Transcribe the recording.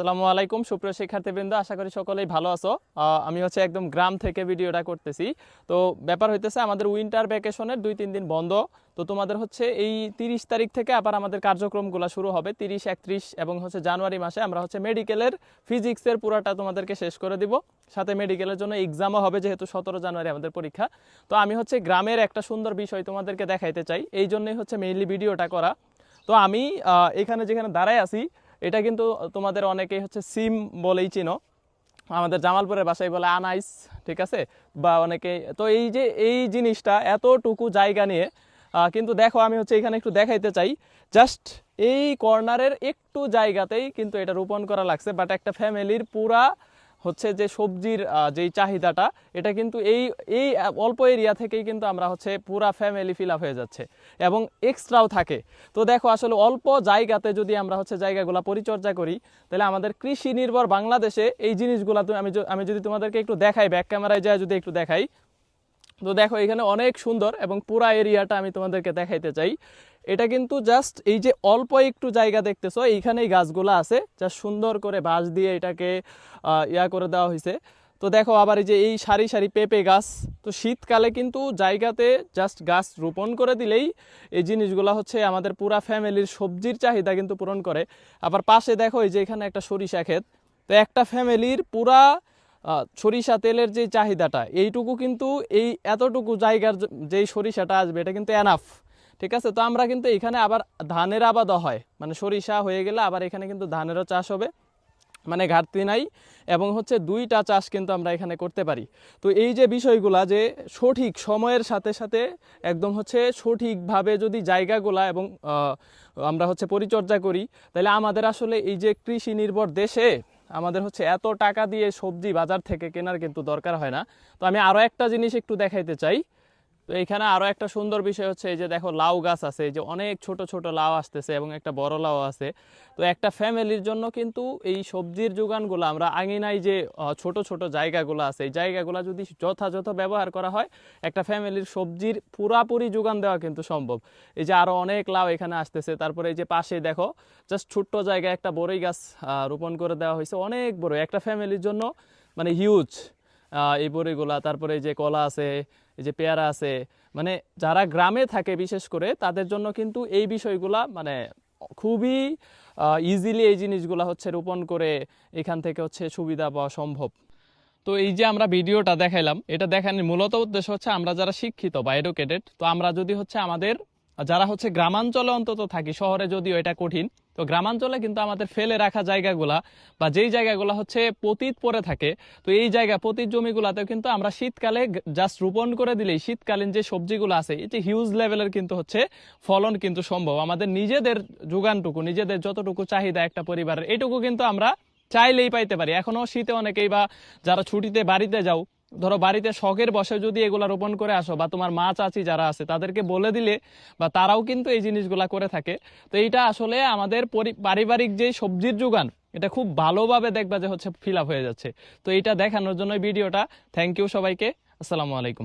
আসসালামু আলাইকুম, সুপ্রিয় শিক্ষার্থীবৃন্দ, আশা করি সকলেই ভালো আছো। আমি হচ্ছে একদম গ্রাম থেকে ভিডিওটা করতেছি। তো ব্যাপার হইতেছে, আমাদের উইন্টার ভ্যাকেশনের দুই তিন দিন বন্ধ। তো তোমাদের হচ্ছে এই তিরিশ তারিখ থেকে আবার আমাদের কার্যক্রমগুলো শুরু হবে, তিরিশ, একত্রিশ এবং হচ্ছে জানুয়ারি মাসে আমরা হচ্ছে মেডিকেলের ফিজিক্সের পুরাটা তোমাদেরকে শেষ করে দিব। সাথে মেডিকেলের জন্য এক্সামও হবে যেহেতু সতেরো জানুয়ারি আমাদের পরীক্ষা। তো আমি হচ্ছে গ্রামের একটা সুন্দর বিষয় তোমাদেরকে দেখাইতে চাই, এই জন্যই হচ্ছে মেইনলি ভিডিওটা করা। তো আমি এখানে যেখানে দাঁড়ায় আছি এটা কিন্তু তোমাদের অনেকেই হচ্ছে সিম বলেই চিনো। আমাদের জামালপুরের বাসায় বলে আনাইস, ঠিক আছে? বা অনেকে তো এই যে, এই জিনিসটা এতটুকু জায়গা নিয়ে কিন্তু দেখো আমি হচ্ছে এখানে একটু দেখাইতে চাই। জাস্ট এই কর্নারের একটু জায়গাতেই কিন্তু এটা রোপণ করা লাগছে, বাট একটা ফ্যামিলির পুরা হচ্ছে যে সবজির যেই চাহিদাটা, এটা কিন্তু এই এই অল্প এরিয়া থেকেই কিন্তু আমরা হচ্ছে পুরা ফ্যামিলি ফিল আপ হয়ে যাচ্ছে এবং এক্সট্রাও থাকে। তো দেখো, আসলে অল্প জায়গাতে যদি আমরা হচ্ছে জায়গাগুলো পরিচর্যা করি, তাহলে আমাদের কৃষি নির্ভর বাংলাদেশে এই জিনিসগুলো আমি আমি যদি তোমাদেরকে একটু দেখাই ব্যাক ক্যামেরায় যায় যদি একটু দেখাই তো দেখো, এখানে অনেক সুন্দর এবং পুরা এরিয়াটা আমি তোমাদেরকে দেখাইতে চাই। এটা কিন্তু জাস্ট এই যে অল্প একটু জায়গা দেখতেছো, এইখানেই গাছগুলো আছে, জাস্ট সুন্দর করে বাঁশ দিয়ে এটাকে ইয়া করে দেওয়া হয়েছে তো দেখো, আবার এই যে এই সারি সারি পেঁপে গাছ, তো শীতকালে কিন্তু জায়গাতে জাস্ট গাছ রোপণ করে দিলেই এই জিনিসগুলো হচ্ছে আমাদের পুরা ফ্যামিলির সবজির চাহিদা কিন্তু পূরণ করে। আবার পাশে দেখো, এই যে এখানে একটা সরিষা ক্ষেত, তো একটা ফ্যামিলির পুরা সরিষা তেলের যে চাহিদাটা, এইটুকু কিন্তু এই এতটুকু জায়গার যেই সরিষাটা আসবে, এটা কিন্তু এনাফ ঠিক আছে? তো আমরা কিন্তু এখানে আবার ধানের আবাদও হয় মানে সরিষা হয়ে গেলে আবার এখানে কিন্তু ধানেরও চাষ হবে মানে ঘাটতি নাই, এবং হচ্ছে দুইটা চাষ কিন্তু আমরা এখানে করতে পারি। তো এই যে বিষয়গুলা যে সঠিক সময়ের সাথে সাথে একদম হচ্ছে সঠিকভাবে যদি জায়গাগুলা এবং আমরা হচ্ছে পরিচর্যা করি, তাহলে আমাদের আসলে এই যে কৃষি নির্ভর দেশে আমাদের হচ্ছে এত টাকা দিয়ে সবজি বাজার থেকে কেনার কিন্তু দরকার হয় না। তো আমি আরও একটা জিনিস একটু দেখাইতে চাই। তো এখানে আরও একটা সুন্দর বিষয় হচ্ছে এই যে দেখো লাউ গাছ আছে, এই যে অনেক ছোট ছোট লাউ আসতেছে এবং একটা বড় লাউ আছে। তো একটা ফ্যামিলির জন্য কিন্তু এই সবজির যোগানগুলো আমরা আঙিনায় যে ছোট ছোট জায়গাগুলো আছে, এই জায়গাগুলো যদি যথাযথ ব্যবহার করা হয়, একটা ফ্যামিলির সবজির পুরাপুরি যোগান দেওয়া কিন্তু সম্ভব। এই যে আরও অনেক লাউ এখানে আসতেছে, তারপরে এই যে পাশে দেখো জাস্ট ছোট্ট জায়গায় একটা বড়ই গাছ রোপণ করে দেওয়া হয়েছে, অনেক বড়। একটা ফ্যামিলির জন্য মানে হিউজ এই বড়িগুলা, তারপরে এই যে কলা আছে, এই যে পেয়ারা আছে মানে যারা গ্রামে থাকে বিশেষ করে, তাদের জন্য কিন্তু এই বিষয়গুলা মানে খুবই ইজিলি এই জিনিসগুলা হচ্ছে রোপণ করে এখান থেকে হচ্ছে সুবিধা পাওয়া সম্ভব। তো এই যে আমরা ভিডিওটা দেখাইলাম, এটা দেখানোর মূলত উদ্দেশ্য হচ্ছে আমরা যারা শিক্ষিত বা এডুকেটেড তো আমরা যদি হচ্ছে আমাদের, যারা হচ্ছে গ্রামাঞ্চলে অন্তত থাকি, শহরে যদিও এটা কঠিন তো গ্রামাঞ্চলে কিন্তু আমাদের ফেলে রাখা জায়গাগুলা বা যেই জায়গাগুলো হচ্ছে পতিত পড়ে থাকে, তো এই জায়গা, পতিত জমিগুলাতেও কিন্তু আমরা শীতকালে জাস্ট রোপণ করে দিলেই শীতকালীন যে সবজিগুলো আছে, এই যে হিউজ লেভেলের কিন্তু হচ্ছে ফলন কিন্তু সম্ভব। আমাদের নিজেদের যোগানটুকু, নিজেদের যতটুকু চাহিদা একটা পরিবারের, এটুকু কিন্তু আমরা চাইলেই পাইতে পারি। এখনও শীতে অনেকেই বা যারা ছুটিতে বাড়িতে যাও ধরো বাড়িতে শখের বসে যদি এগুলা রোপণ করে আসো, বা তোমার মা চাচি যারা আছে, তাদেরকে বলে দিলে, বা তারাও কিন্তু এই জিনিসগুলা করে থাকে। তো এইটা আসলে আমাদের পারিবারিক যে সবজির যোগান, এটা খুব ভালোভাবে দেখবা যে হচ্ছে ফিল হয়ে যাচ্ছে। তো এটা দেখানোর জন্য ভিডিওটা। থ্যাংক ইউ সবাইকে। আসসালামু আলাইকুম।